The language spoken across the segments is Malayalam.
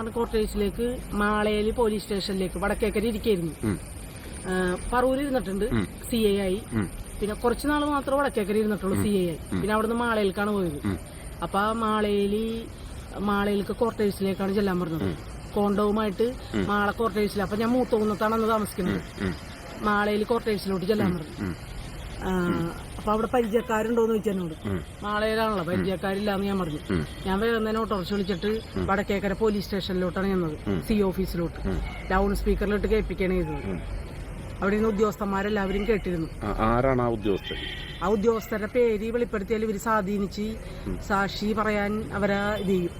പറഞ്ഞ ക്വാർട്ടേഴ്സിലേക്ക് മാളയിൽ പോലീസ് സ്റ്റേഷനിലേക്ക് വടക്കേക്കര ഇരിക്കായിരുന്നു. പറവൂര് ഇരുന്നിട്ടുണ്ട്. സി ഐ ആയി പിന്നെ കുറച്ച് നാൾ മാത്രം വടക്കേക്കര ഇരുന്നിട്ടുള്ളൂ സി ഐ ആയി പിന്നെ അവിടുന്ന് മാളയിലേക്കാണ് പോയത്. അപ്പൊ ആ മാളയിൽ മാളയിലേക്ക് ക്വാർട്ടേഴ്സിലേക്കാണ് ചെല്ലാൻ പറഞ്ഞത്. കോണ്ടവുമായിട്ട് മാള ക്വാർട്ടേഴ്സിൽ അപ്പൊ ഞാൻ മൂത്തോന്നത്താണ് അന്ന് താമസിക്കുന്നത്. മാളയിൽ ക്വാർട്ടേഴ്സിലോട്ട് ചെല്ലാൻ പറഞ്ഞു അപ്പൊ അവിടെ പരിചയക്കാരുണ്ടോന്ന് ചോദിച്ചു എന്നോട്. ഉം. മാളയിലാണല്ലോ പരിചയക്കാരില്ലാന്ന് ഞാൻ പറഞ്ഞു. ഞാൻ വേറെ തന്നെ വിളിച്ചിട്ട് വടക്കേക്കര പോലീസ് സ്റ്റേഷനിലോട്ടാണ് ചെന്നത്. സി ഓഫീസിലോട്ട്. ലൗഡ് സ്പീക്കറിലോട്ട് കേൾപ്പിക്കുകയാണ് ചെയ്തത്. അവിടെ നിന്ന് ഉദ്യോഗസ്ഥന്മാരെല്ലാവരും കേട്ടിരുന്നു. ആരാണ് ആ ഉദ്യോഗസ്ഥൻ? ആ ഉദ്യോഗസ്ഥരുടെ പേര് വെളിപ്പെടുത്തിയാൽ ഇവർ സ്വാധീനിച്ച് സാക്ഷി പറയാൻ അവരെ ഇത് ചെയ്യും.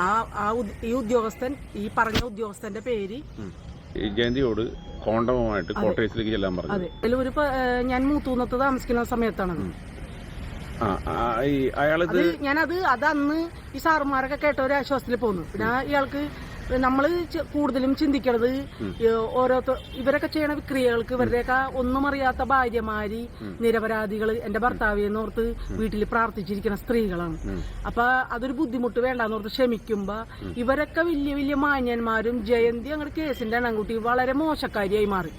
ആ ആ ഈ ഉദ്യോഗസ്ഥൻ ഈ പറഞ്ഞ ഉദ്യോഗസ്ഥന്റെ പേര് ജയന്തിയോട് കോണ്ടവുമായിട്ട് കോട്ടേഴ്സിലേക്ക് ചെല്ലാൻ പറഞ്ഞു. ഒരു ഞാൻ മൂത്തൂന്നത്ത് താമസിക്കുന്ന സമയത്താണ് അയാളിത് ഞാനത് അത് അന്ന് ഈ സാറുമാരൊക്കെ കേട്ട ഒരു ആശ്വാസത്തിൽ പോന്നു പിന്നെ ഇയാൾക്ക് നമ്മൾ കൂടുതലും ചിന്തിക്കണത് ഓരോ ഓരോരുത്തർ ഇവരൊക്കെ ചെയ്യണ ക്രിയകൾക്ക് ഇവരുടെയൊക്കെ ഒന്നും അറിയാത്ത ഭാര്യമാരി നിരപരാധികൾ എന്റെ ഭർത്താവ് എന്നോർത്ത് വീട്ടിൽ പ്രാർത്ഥിച്ചിരിക്കുന്ന സ്ത്രീകളാണ്. അപ്പൊ അതൊരു ബുദ്ധിമുട്ട് വേണ്ടെന്നോർത്ത് ക്ഷമിക്കുമ്പോ ഇവരൊക്കെ വലിയ വലിയ മാന്യന്മാരും ജയന്തി അങ്ങനെ കേസിന്റെ എണ്ണംകുട്ടി വളരെ മോശക്കാരിയായി മാറി.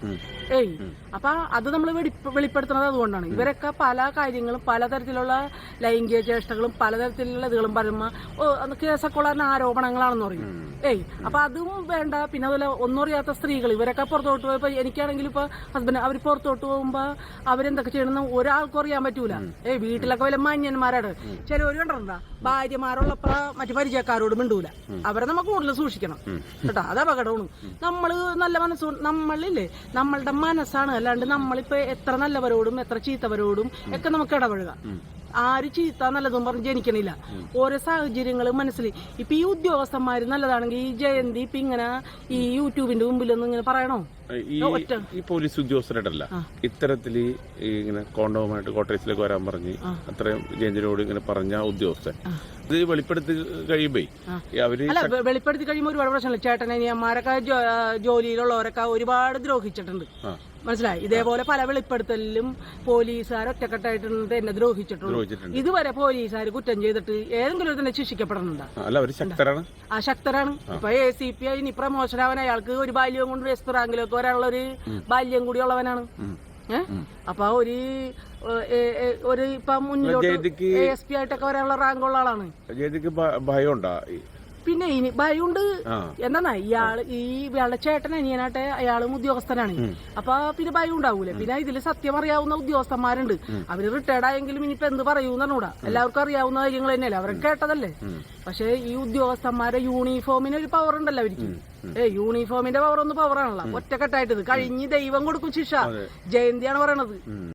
ഏയ്. അപ്പൊ അത് നമ്മൾ വെളിപ്പെടുത്തുന്നത് അതുകൊണ്ടാണ്. ഇവരൊക്കെ പല കാര്യങ്ങളും പലതരത്തിലുള്ള ലൈംഗിക ചേഷ്ടകളും പലതരത്തിലുള്ള ഇതുകളും പറയുമ്പോ ഓ അന്ന് കേസൊക്കെ ഉള്ള ആരോപണങ്ങളാണെന്ന് പറയും. ഏയ്. അപ്പൊ അതും വേണ്ട. പിന്നെ അതുപോലെ ഒന്നും അറിയാത്ത സ്ത്രീകൾ ഇവരൊക്കെ പുറത്തോട്ട് പോയപ്പോ എനിക്കാണെങ്കിൽ ഇപ്പൊ ഹസ്ബൻഡ് അവർ പുറത്തോട്ട് പോകുമ്പോ അവരെന്തൊക്കെ ചെയ്യണമെന്ന് ഒരാൾക്കും അറിയാൻ പറ്റൂല. ഏയ് വീട്ടിലൊക്കെ വല്ല മാന്യന്മാരാണ്. ചിലവര് കണ്ടിട്ടുണ്ടാ? ഭാര്യമാരുള്ളപ്പോ മറ്റു പരിചയക്കാരോട് മിണ്ടൂല. അവരെ നമ്മ കൂടുതൽ സൂക്ഷിക്കണം. കേട്ടോ? അത് അപകടമാണ്. നമ്മൾ നല്ല മനസ്സു നമ്മളില്ലേ? നമ്മളുടെ മനസ്സാണ്. അല്ലാണ്ട് നമ്മളിപ്പോ എത്ര നല്ലവരോടും എത്ര ചീത്തവരോടും ഒക്കെ നമുക്ക് ഇടപഴകാം. ആര് ചീത്ത നല്ലതും പറഞ്ഞ് ജനിക്കണില്ല. ഓരോ സാഹചര്യങ്ങൾ മനസ്സിൽ ഇപ്പൊ ഈ ഉദ്യോഗസ്ഥന്മാര് നല്ലതാണെങ്കിൽ ഈ ജയന്തി ഇപ്പൊ ഇങ്ങനെ ഈ യൂട്യൂബിന്റെ മുമ്പിലൊന്നും ഇങ്ങനെ പറയണോ? ഈ ഈ പോലീസ് ഉദ്യോഗസ്ഥരായിട്ടല്ല ഇത്തരത്തിൽ ഇങ്ങനെ കോണ്ടവുമായിട്ട് കോട്ടേഴ്സിലേക്ക് വരാൻ പറഞ്ഞ് അത്രയും ജയന്തിനോട് ഇങ്ങനെ പറഞ്ഞ ഉദ്യോഗസ്ഥൻ. ഇത് വെളിപ്പെടുത്തി കഴിയുമ്പേ അവർ വെളിപ്പെടുത്തി കഴിയുമ്പോൾ ഒരുപാട് പ്രശ്നമില്ല ചേട്ടനനിയന്മാരൊക്കെ ജോ- ആ, ജോലിയിലുള്ളവരൊക്കെ ഒരുപാട് ദ്രോഹിച്ചിട്ടുണ്ട്. മനസ്സിലായി? ഇതേപോലെ പല വെളിപ്പെടുത്തലിലും പോലീസുകാർ ഒറ്റക്കെട്ടായിട്ടുണ്ട് എന്നെ ദ്രോഹിച്ചിട്ടുണ്ട്. ഇതുവരെ പോലീസുകാർ കുറ്റം ചെയ്തിട്ട് ഏതെങ്കിലും തന്നെ ശിക്ഷിക്കപ്പെടുന്നുണ്ടോ? ആ, ശക്തരാണ്. ഇപ്പൊ എ സി പി ഐ ഇനി പ്രമോഷൻ ആവാൻ അയാൾക്ക് ഒരു ബാല്യം കൊണ്ട് എസ് റാങ്കിലൊക്കെ വരാനുള്ള ഒരു ബാല്യം കൂടി ഉള്ളവനാണ്. ഏഹ് അപ്പൊ ഒരു ഒരു ഇപ്പൊ മുന്നിലോട്ട് എസ് പി ആയിട്ടൊക്കെ വരാനുള്ള റാങ്ക് ഉള്ള ആളാണ് ഭയം ഈ- പിന്നെ ഇനി ഭയുണ്ട് എന്താന്നാ എന്താ ഇയാൾ ഈ ഇയാളുടെ ചേട്ടൻ അനിയനാട്ടെ അയാളും ഉദ്യോഗസ്ഥനാണ്. അപ്പൊ പിന്നെ ഭയം ഉണ്ടാവൂലേ? പിന്നെ ഇതിൽ സത്യം അറിയാവുന്ന ഉദ്യോഗസ്ഥന്മാരുണ്ട്. അവർ റിട്ടയർഡ് ആയെങ്കിലും ഇനിയിപ്പോ എന്ത് പറയൂന്നൂടാ എല്ലാവർക്കും അറിയാവുന്ന കാര്യങ്ങൾ തന്നെയല്ലേ? അവരൊക്കെ കേട്ടതല്ലേ? പക്ഷെ ഈ ഉദ്യോഗസ്ഥന്മാരെ യൂണിഫോമിന് ഒരു പവർ ഉണ്ടല്ലോ അവർക്ക്. ഏ യൂണിഫോമിന്റെ പവർ ഒന്ന് പവറാണല്ലോ ഒറ്റക്കെട്ടായിട്ട് കഴിഞ്ഞ് ദൈവം കൊടുക്കും ശിക്ഷ. ജയന്തിയാണ് പറയണത്.